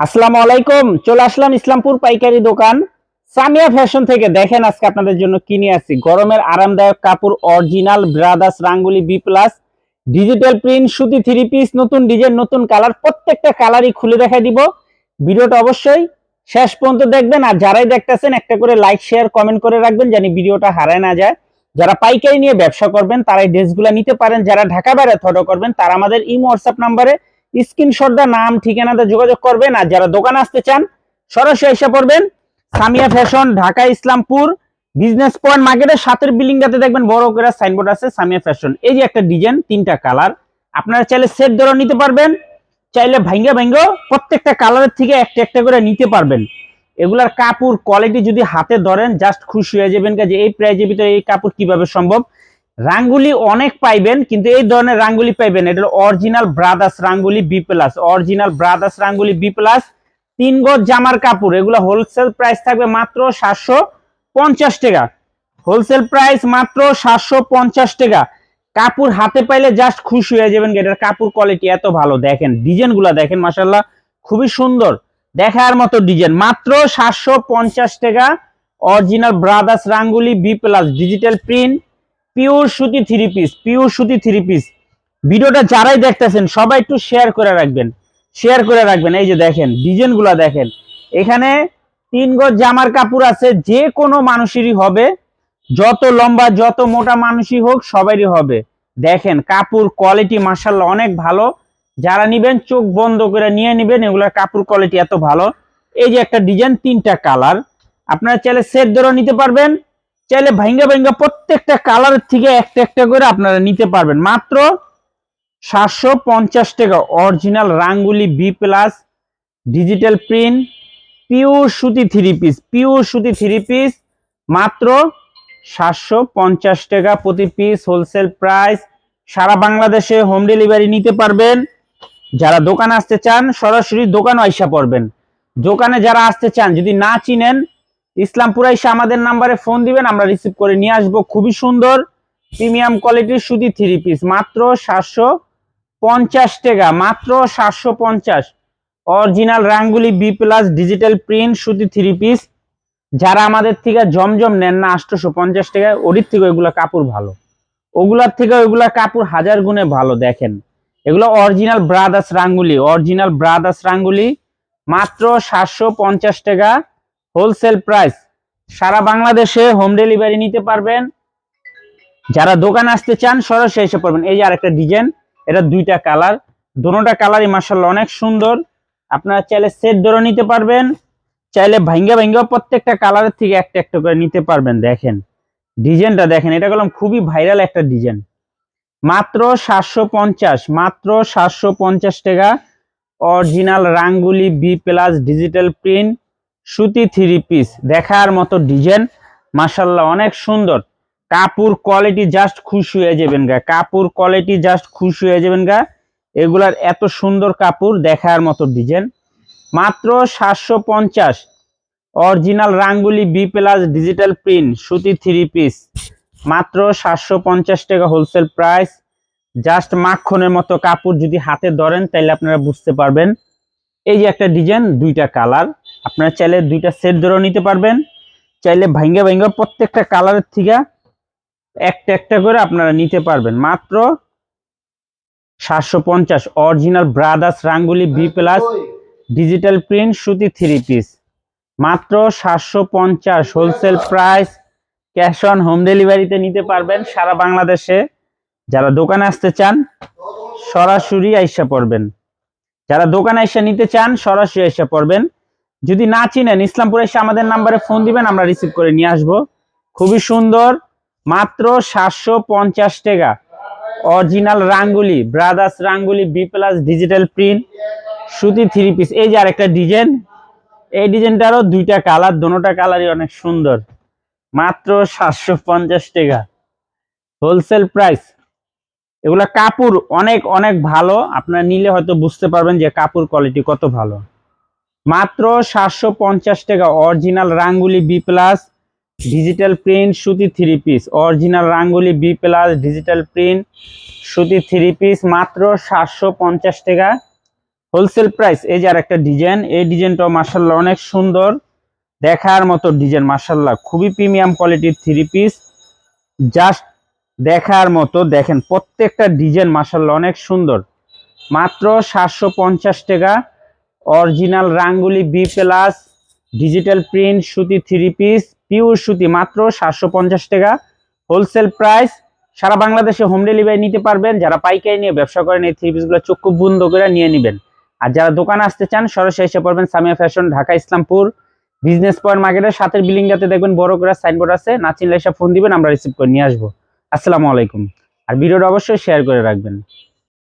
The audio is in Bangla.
আসসালামু আলাইকুম, চলে আসলাম ইসলামপুর পাইকারি দোকান। সামিয়া ফ্যাশন থেকে দেখেন আজকে আপনাদের জন্য কিনে আসছি। গরমের আরামদায়ক কাপড়, original brothers Ranguli B plus digital print সুতি থ্রি পিস নতুন ডিজাইন নতুন কালার প্রত্যেকটা কালারই খুলে দেখা দিব। ভিডিওটা অবশ্যই শেষ পর্যন্ত দেখবেন, আর যারাই দেখতেছেন, একটা করে লাইক শেয়ার কমেন্ট করে রাখবেন জানি ভিডিওটা হারায় না যায়। যারা পাইকারি নিয়ে ব্যবসা করবেন, তারা এই ড্রেসগুলো নিতে পারেন। যারা ঢাকা বাইরে থটো করবেন, তারা আমাদের ইমো হোয়াটসঅ্যাপ নাম্বারে স্ক্রিনশট দা নাম, ঠিকানাতে যোগাযোগ করবেন আর যারা দোকানে আসতে চান, সরাসরি এসে পড়বেন। Samia fashion, Dhaka, Islampur, business point মার্কেটের সাতের বিল্ডিংটাতে দেখবেন বড় করে সাইনবোর্ড আছে, সামিয়া ফ্যাশন। এই যে একটা ডিজাইন তিনটা কালার আপনারা চাইলে সেট ধরে নিতে পারবেন, চাইলে ভাঙ্গা ভাঙ্গা প্রত্যেকটা কালারের থেকে একটা একটা করে নিতে পারবেন। এগুলার কাপড় কোয়ালিটি যদি হাতে ধরেন জাস্ট খুশি হয়ে যাবেন যে এই প্রাইজের ভিতরে এই কাপড় কীভাবে সম্ভব? রাঙ্গুলি অনেক পাইবেন, কিন্তু এই ধরনের রাঙ্গুলি পাইবেন এটা original brothers Rangoli B plus original brothers Rangoli B plus তিন গজ জামার কাপড়, এগুলো হোলসেল প্রাইস থাকবে মাত্র সাতশো পঞ্চাশ টাকা। হোলসেল প্রাইস মাত্র সাতশো পঞ্চাশ টাকা। কাপড় হাতে পাইলে জাস্ট খুশি হয়ে যাবেন এটার কাপড় কোয়ালিটি এত ভালো। দেখেন ডিজাইনগুলা দেখেন মাসাল্লাহ খুবই সুন্দর। দেখার মতো ডিজাইন মাত্র সাতশো পঞ্চাশ টাকা। Original brothers Rangoli B plus digital print pure সুতি থ্রি পিস পিওর সুতি থ্রি পিস ভিডিওটা যারাই দেখতেছেন, সবাই একটু শেয়ার করে রাখবেন। শেয়ার করে রাখবেন। এই যে দেখেন ডিজাইনগুলা দেখেন। এখানে তিন গজ জামার কাপড় আছে, যে কোনো মানুষেরই হবে। যত লম্বা, যত মোটা মানুষই হোক সবারই হবে। দেখেন, কাপড় কোয়ালিটি মার্শাল্লাহ অনেক ভালো। যারা নিবেন, চোখ বন্ধ করে নিয়ে নিবেন, এগুলোর কাপড় কোয়ালিটি এত ভালো। এই যে একটা ডিজাইন তিনটা কালার আপনারা চাইলে সেট ধরে নিতে পারবেন। চাইলে ভাইঙ্গা ভাইঙ্গা প্রত্যেকটা কালারের থেকে একটা একটা করে আপনারা নিতে পারবেন। মাত্র সাতশো পঞ্চাশ টাকা original Rangoli B plus digital print pure সুতি থ্রি পিস পিওর সুতি থ্রি পিস মাত্র সাতশো পঞ্চাশ টাকা প্রতি পিস হোলসেল প্রাইস সারা বাংলাদেশে হোম ডেলিভারি নিতে পারবেন। যারা দোকানে আসতে চান, সরাসরি দোকান আইসা পড়বেন। দোকানে যারা আসতে চান, যদি না চিনেন ইসলামপুর এসে আমাদের নাম্বারে ফোন দিবেন, আমরা রিসিভ করে নিয়ে আসব। খুবই সুন্দর প্রিমিয়াম কোয়ালিটির সুতি থ্রি পিস মাত্র সাতশো পঞ্চাশ টাকা, মাত্র সাতশো পঞ্চাশ। Original Rangoli B plus digital print সুতি থ্রি পিস যারা আমাদের থেকে জমজম নেন না আটশোশো পঞ্চাশ টাকায় ওটির থেকে ওইগুলো কাপড় ভালো। ওগুলার থেকে ওইগুলা কাপড় হাজার গুণে ভালো, দেখেন। এগুলো original brothers Rangoli original brothers Rangoli মাত্র সাতশো পঞ্চাশ টাকা। Wholesale price. সারা বাংলাদেশে হোম ডেলিভারি নিতে পারবেন। যারা দোকান আসতে চান, সরাসরি এসে পড়বেন। এই যে আরেকটা ডিজাইন, এটা দুইটা কালার। দোনোটা কালারই মার্শাল্লাহ অনেক সুন্দর। আপনারা চাইলে সেট ধরে নিতে পারবেন। চাইলে ভাঙ্গা ভাঙ্গা প্রত্যেকটা কালারের থেকে একটা একটা করে নিতে পারবেন। দেখেন, ডিজাইনটা দেখেন, এটা করলাম খুবই ভাইরাল একটা ডিজাইন। মাত্র সাতশো পঞ্চাশ, মাত্র সাতশো পঞ্চাশ টাকা। Original Rangoli B plus digital print সুতি থ্রি পিস দেখার মতো ডিজাইন মাসাল্লাহ অনেক সুন্দর। কাপড় কোয়ালিটি জাস্ট খুশি হয়ে যাবেন গা, কাপড় কোয়ালিটি জাস্ট খুশি হয়ে যাবেন গা। এগুলার এত সুন্দর কাপড় দেখার মতো ডিজাইন মাত্র সাতশো পঞ্চাশ original Rangoli B plus digital print সুতি থ্রি পিস মাত্র সাতশো পঞ্চাশ টাকা হোলসেল প্রাইস জাস্ট মাখনের মতো কাপড় যদি হাতে ধরেন তাহলে আপনারা বুঝতে পারবেন। এই যে একটা ডিজাইন দুইটা কালার আপনারা চাইলে দুইটা সেট ধরেও নিতে পারবেন। চাইলে ভাঙ্গা ভাঙ্গা প্রত্যেকটা কালারের থেকে একটা একটা করে আপনারা নিতে পারবেন। মাত্র সাতশো পঞ্চাশ original brothers Rangoli B plus digital print সুতি থ্রি পিস মাত্র সাতশো পঞ্চাশ wholesale price cash on home ডেলিভারিতে নিতে পারবেন সারা বাংলাদেশে। যারা দোকানে আসতে চান, সরাসরি আইসা পড়বেন। যারা দোকানে এসে নিতে চান, সরাসরি এসে পড়বেন। যদি না চিনেন, ইসলামপুর এসে আমাদের নাম্বারে ফোন দিবেন, আমরা রিসিভ করে নিয়ে আসব। খুবই সুন্দর, মাত্র সাতশো পঞ্চাশ টাকা। Original Rangoli brothers Rangoli B plus digital print সুতি থ্রি পিস এই যে আরেকটা ডিজাইন এই ডিজাইনটারও দুইটা কালার দোনোটা কালারই অনেক সুন্দর। মাত্র সাতশো পঞ্চাশ টাকা। হোলসেল প্রাইস এগুলা কাপড় অনেক অনেক ভালো। আপনারা নিলে হয়তো বুঝতে পারবেন যে কাপড় কোয়ালিটি কত ভালো। মাত্র সাতশো পঞ্চাশ টাকা original Rangoli B plus digital print সুতি three piece original Rangoli B plus digital print সুতি থ্রি পিস মাত্র সাতশো পঞ্চাশ টাকা। হোলসেল প্রাইস এই যে আর একটা ডিজাইন এই ডিজাইনটাও মার্শাল্লাহ অনেক সুন্দর। দেখার মতো ডিজাইন মার্শাল্লাহ খুবই প্রিমিয়াম কোয়ালিটির থ্রি পিস জাস্ট দেখার মতো, দেখেন, প্রত্যেকটা ডিজাইন মার্শাল্লাহ অনেক সুন্দর। মাত্র সাতশো পঞ্চাশ টাকা। Original Rangoli B plus digital print সুতি থ্রি পিস পিওর সুতি মাত্র সাতশো পঞ্চাশ টাকা। হোলসেল প্রাইস সারা বাংলাদেশে হোম ডেলিভারি নিতে পারবেন। যারা পাইকারি নিয়ে ব্যবসা করেন, এই থ্রি পিসগুলো চক্ষু বন্ধ করে নিয়ে নেবেন। আর যারা দোকানে আসতে চান, সরাসরি এসে পড়বেন Samia fashion Dhaka, Islampur. Business point মার্কেটের সাথের বিল্ডিংটাতে দেখবেন, বড় করে সাইনবোর্ড আছে। না চিনলে এসে ফোন দিবেন, আমরা রিসিভ করে নিয়ে আসব। আসসালামু আলাইকুম। আর ভিডিওটা অবশ্যই শেয়ার করে রাখবেন।